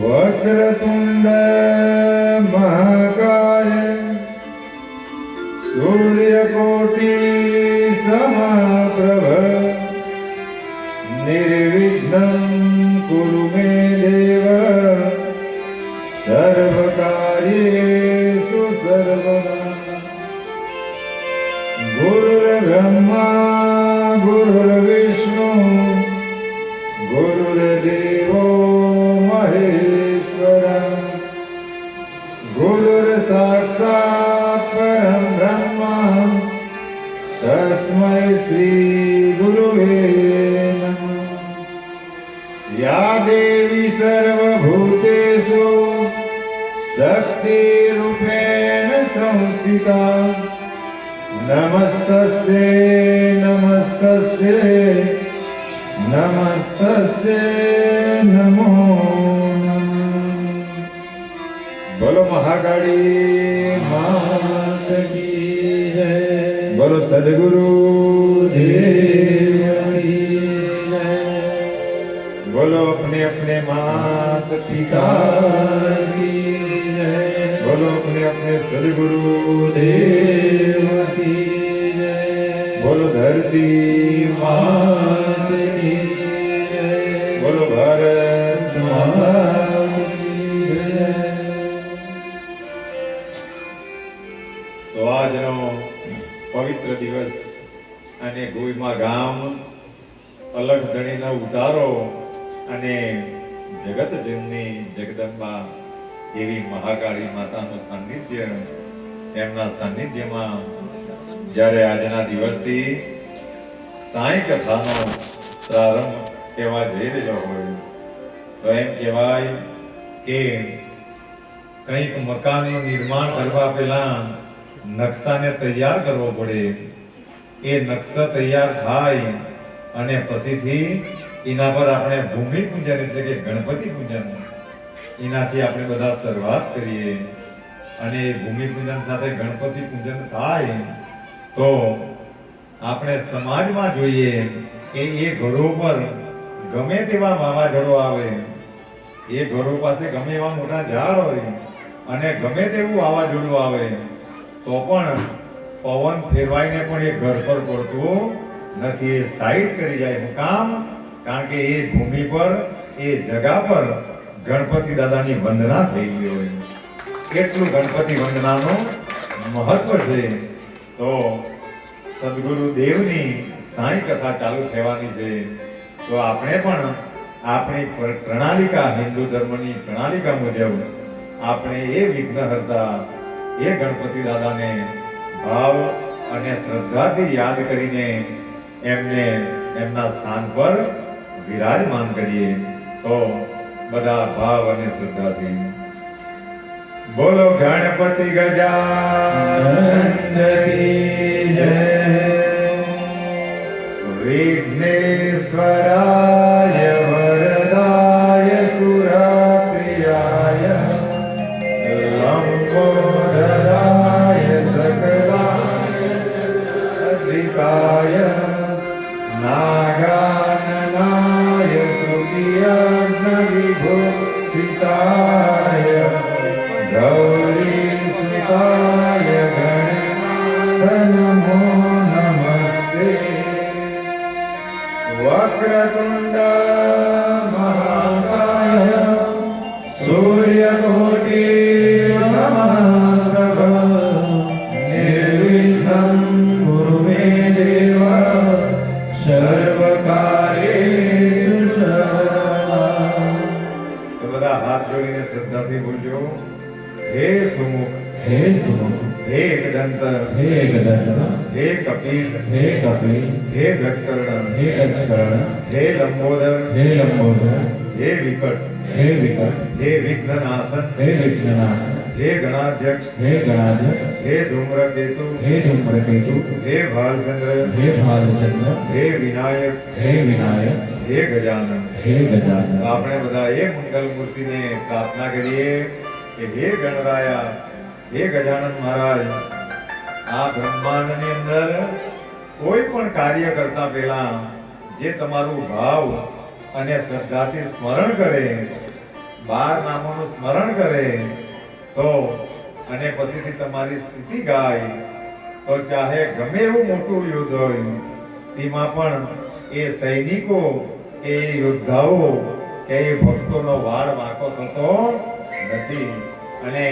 वक्रसुन्द महाकाय सूर्यकोटि समाप्रभ निर्विघ्न कुरु मेले सर्वकार्येषु सर्वदा। गुरुर्ब्रह्मा गुरुर्विष्णु गुरुर्देवो महेश्वर। गुरुर्साक्षात् परं ब्रह्म तस्मै श्रीगुरुवे नमः। या देवी सर्वभूतेषु शक्तिरूपेण संस्थिता नमस्तस्ये नमस्तस्ये नमस्तस्ये नमो बोलो महाकाली मात की जय बोलो सदगुरु बोलो अपने अपने मात पिता की अपने अपने सदगुरु देव की जय बोलो धरती मात की जय बोलो भारत माता की जय તો આજનો પવિત્ર દિવસ અને ગોઈમા ગામ અલગ ધણીનો ઉતારો અને જગત જનની જગદંબા એવી મહાકાળી માતાનું સાનિધ્ય એમના સાનિધ્યમાં જ્યારે આજના દિવસથી સાંઈ કથાનો પ્રારંભ કહેવા જઈ રહ્યો હોય, તો એમ કહેવાય કે કંઈક મકાનનું નિર્માણ કરવા પહેલા નકશાને તૈયાર કરવો પડે. એ નકશા તૈયાર થાય અને પછીથી એના પર આપણે ભૂમિ પૂજન એટલે કે ગણપતિ પૂજન એનાથી આપણે બધા શરૂઆત કરીએ. અને ભૂમિ પૂજન સાથે ગણપતિ પૂજન થાય, તો આપણે સમાજમાં જોઈએ કે એ ઘરો પર ગમે તેવા વાવાઝોડો આવે. એ ઘરો પાસે ગમે એવા મોટા ઝાડ હોય અને ગમે તેવું વાવાઝોડું આવે, તો પણ પવન ફેરવાઈને પણ એ ઘર પર પડતું નથી. એ સાઈડ કરી જાય કામ, કારણ કે એ ભૂમિ પર, એ જગા પર ગણપતિ દાદાની વંદના થઈ ગઈ હોય. એટલું ગણપતિ વંદનાનું મહત્વ છે. તો સદગુરુ દેવની સાંઈ કથા ચાલુ થવાની છે. તો આપણે પણ આપણી પ્રણાલિકા, હિન્દુ ધર્મની પ્રણાલિકા મુજબ આપણે એ વિઘ્નહર્તા, એ ગણપતિ દાદાને ભાવ અને શ્રદ્ધાથી યાદ કરીને એમને એમના સ્થાન પર વિરાજમાન કરીએ. તો બધા ભાવ અને શ્રદ્ધાથી બોલો ગણપતિ ગજાનંદ વિઘ્નેશ્વરાય વરદાય સુરપ્રિયાય. લંબોદરાય સકલાય અદ્રિકાય નાગાનનાય સર્વકાર્યેષુ સર્વદા તો બધા હાથ જોડીને શ્રદ્ધાથી બોલજો હે સુમુખ હે સુમુખ હે એકદંત હે ગદંત હે કપિલ હે કપિલ હે ગજકર્ણ હે અજકર્ણ હે લંબોદર હે લંબોદર હે વિકટ હે વિકટ હે વિઘ્નનાશન હે વિઘ્નનાશન હે ગણાધ્યક્ષ હે ગણાધ્યક્ષ હે ધૂમ્રકેતુ હે ધૂમ્રકેતુ હે ભાલચંદ્ર હે ભાલચંદ્ર હે વિનાયક હે વિનાયક હે ગજાનન. હે ગજાનન. આપણે બધા એ મંગલ મૂર્તિને પ્રાર્થના કરીએ કે હે ગણરાયા હે ગજાનન મહારાજ આ બ્રહ્માંડની અંદર કોઈ પણ કાર્ય કરતા પહેલા જે તમારું ભાવ અને શ્રદ્ધાથી સ્મરણ કરે બાર નામોનું સ્મરણ કરે તો અને પછીથી તમારી સ્થિતિ ગાય. તો ચાહે ગમે એવું મોટું યુદ્ધ હોય, તેમાં પણ એ સૈનિકો કે એ યોદ્ધાઓ, કે એ ભક્તોનો વાળ વાંકો થતો નથી. અને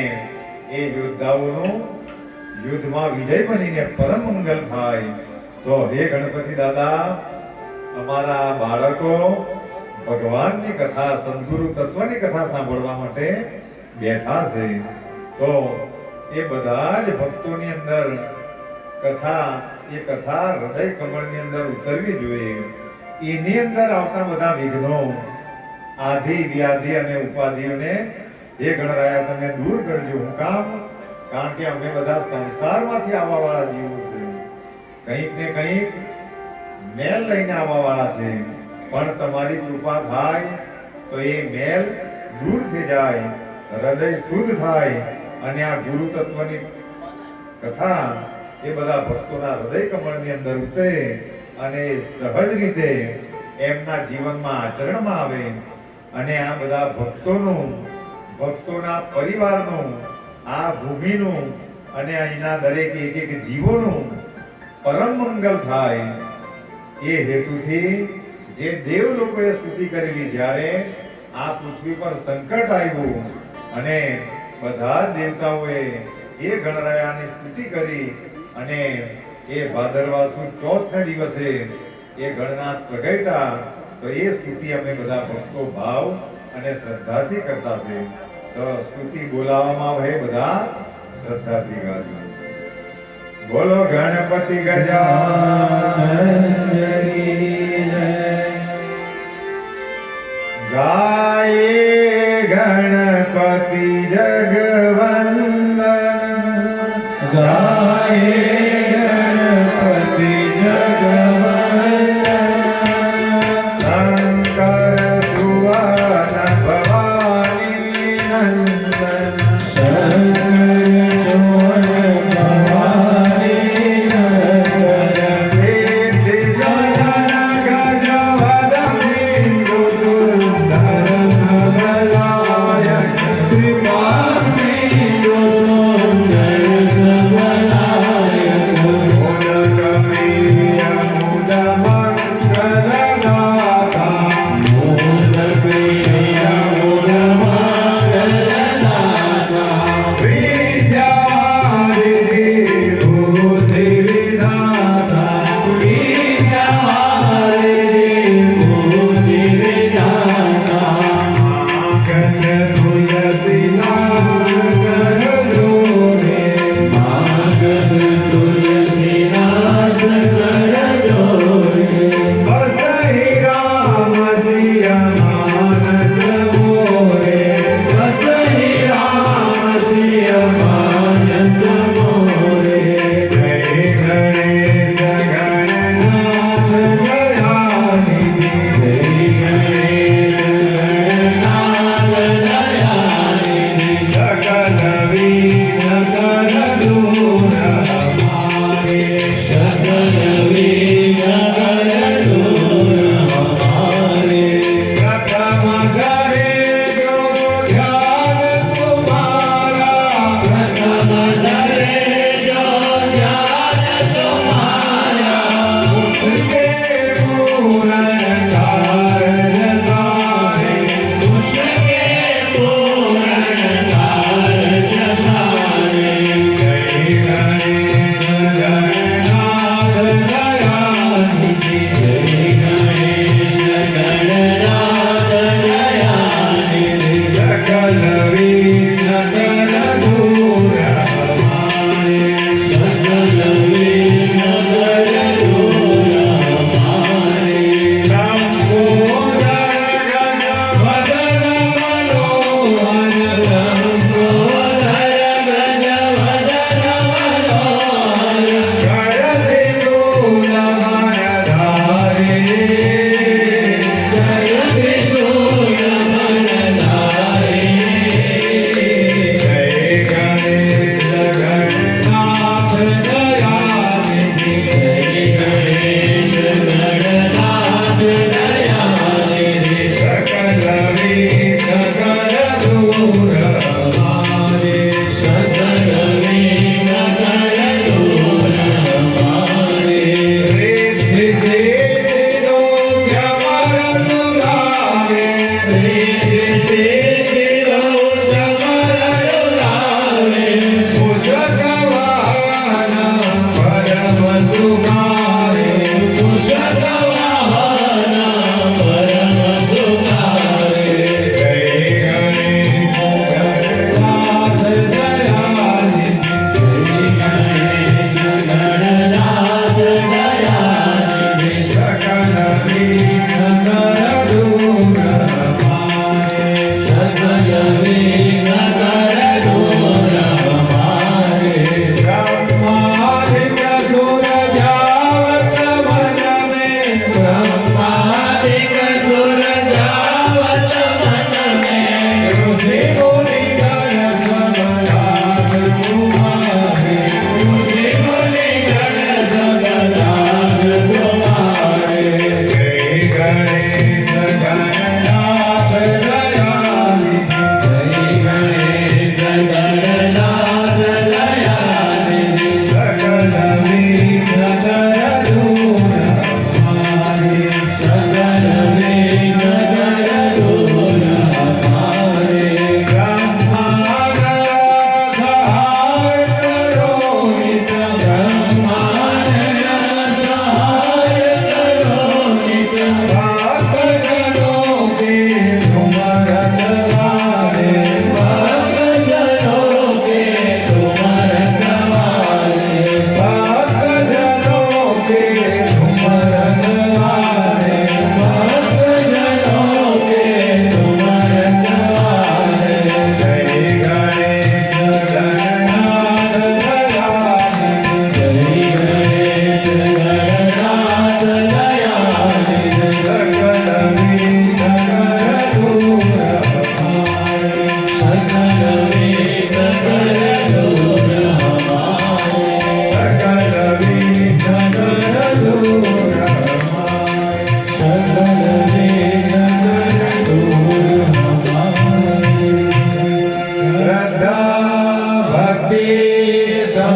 એ યોદ્ધાઓનું યુદ્ધમાં વિજય બનીને પરમ મંગલ થાય. તો હે ગણપતિ દાદા, અમારા બાળકો, ભગવાનની કથા, સદગુરુ તત્વની કથા સાંભળવા માટે બેઠા છે. તો એ બધા જ ભક્તોની અંદર કથા, એ કથા હૃદય કમળની અંદર ઉતરવી જોઈએ. એની અંદર આવતા બધા વિઘ્નો, આધિ, વ્યાધિ અને ઉપાધિઓને એ ગણરાયા, તમે દૂર કરજો. હું કામ? કારણ કે અમે બધા સંસારમાંથી આવવા વાળા જીવો છે કંઈક ને કંઈક મેલ લઈને આવવા વાળા છે. પણ તમારી કૃપા થાય તો એ મેલ દૂર થઈ જાય. હૃદય શુદ્ધ થાય. અને આ ગુરુ તત્વની કથા એ બધા ભક્તોના હૃદય કમળની અંદર ઉતરે અને સહજ રીતે એમના જીવનમાં આચરણમાં આવે અને આ બધા ભક્તોનું, ભક્તોના પરિવારનું, આ ભૂમિનું અને અહીંના દરેક એક એક જીવોનું પરમ મંગલ થાય એ હેતુથી જે દેવ લોકોએ સ્તુતિ કરેલી જ્યારે આ પૃથ્વી પર સંકટ આવ્યું અને બધા દેવતાઓએ એ ગણરાયાની સ્તુતિ કરી અને એ ભાદરવા ચોથના દિવસે એ ગણનાથ પ્રગટ્યા તો એ સ્તુતિ અમે બધા ભક્તો ભાવ અને શ્રદ્ધાથી કરતા છે. તો સ્તુતિ બોલાવવામાં આવે બધા શ્રદ્ધાથી ગાજો. બોલો ગણપતિ ગજા ગાયે ગણપતિ જગવંદન Shut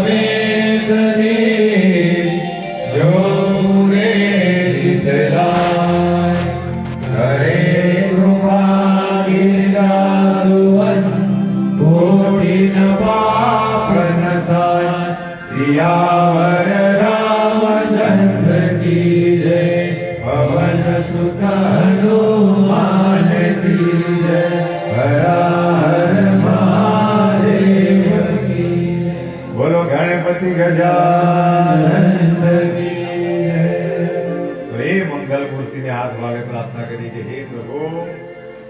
Amén. બોલો ગણપતિ ગજાનંદ કી તો એ મંગલ મૂર્તિને હાથ ભાવે પ્રાર્થના કરી કે હે પ્રભુ,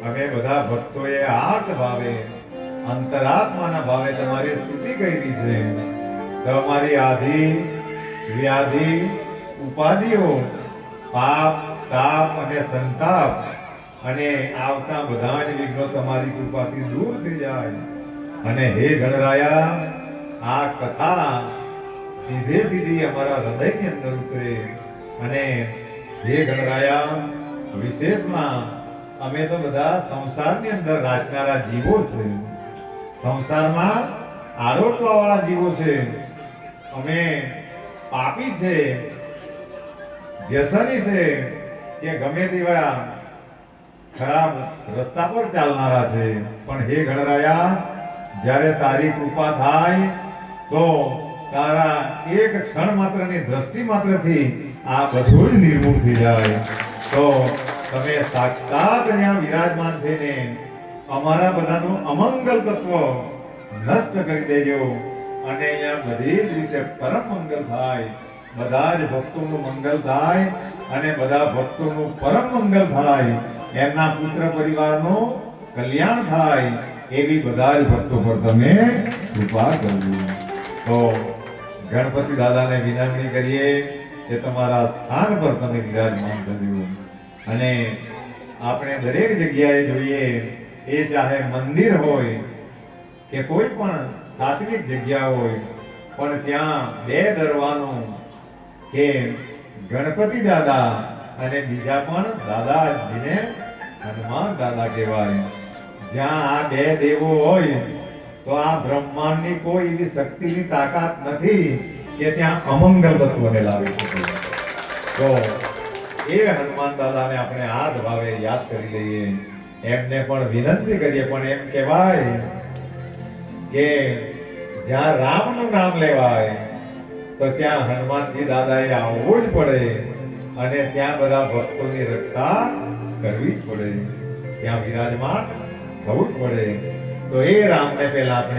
અમે બધા ભક્તોએ હાથ ભાવે, અંતરાત્માના ભાવે તમારી સ્તુતિ કરી છે. તમારી આધિ, વ્યાધિ, ઉપાધિઓ, પાપ, તાપ અને સંતાપ અને આવતા બધા જ વિઘ્નો તમારી કૃપાથી દૂર થઈ જાય. અને હે ગણરાયા આ કથા સીધે સીધી અમારા હૃદયની અંદર ઉતરે અને હે ગણરાયા વિશેષમાં અમે તો બધા સંસારની અંદર રાજનારા જીવો છે. સંસારમાં આરોપવા વાળા જીવો છે. અમે પાપી છે, વ્યસની છે કે ગમે તેવા ખરાબ રસ્તા પર ચાલનારા છે. પણ હે ગણરાયા, જ્યારે તારી કૃપા થાય તો તારા એક ક્ષણ માત્રની દ્રષ્ટિ માત્રથી આ બધું જ નિર્મૂળ થઈ જાય. તો તમે સાક્ષાત અહીંયા વિરાજમાન થઈને અમારા બધાનું અમંગલ તત્વ નષ્ટ કરી દેજો. અને અહીંયા બધી જ રીતે પરમ મંગલ થાય. બધા જ ભક્તોનું મંગલ થાય અને બધા ભક્તોનું પરમ મંગલ થાય. એમના પુત્ર પરિવારનું કલ્યાણ થાય. એવી બધા જ ભક્તો પર તમે કૃપા કરજો. તો ગણપતિ દાદાને વિનંતી કરીએ કે તમારા સ્થાન પર તમે વિરાજમાન કરજો અને આપણે દરેક જગ્યાએ જોઈએ, એ ચાહે મંદિર હોય કે કોઈ પણ સાત્વિક જગ્યા હોય, પણ ત્યાં બે દરવાનું કે ગણપતિ દાદા અને બીજા પણ દાદાજીને હનુમાન દાદા કહેવાય. જ્યાં આ બે દેવો હોય તો આ બ્રહ્માંડની કોઈ એવી શક્તિની તાકાત નથી કે ત્યાં અમંગલ તત્વને લાવી શકે. તો એ હનુમાન દાદાને આપણે આ ભાવે યાદ કરી લઈએ. એમને પણ વિનંતી કરીએ, પણ એમ કહેવાય કે જ્યાં રામનું નામ લેવાય, તો ત્યાં હનુમાનજી દાદાએ આવવું જ પડે અને ત્યાં બધા ભક્તોની રક્ષા કરવી જ પડે. ત્યાં વિરાજમાન થવું જ પડે. તો એ રામને પહેલા આપણે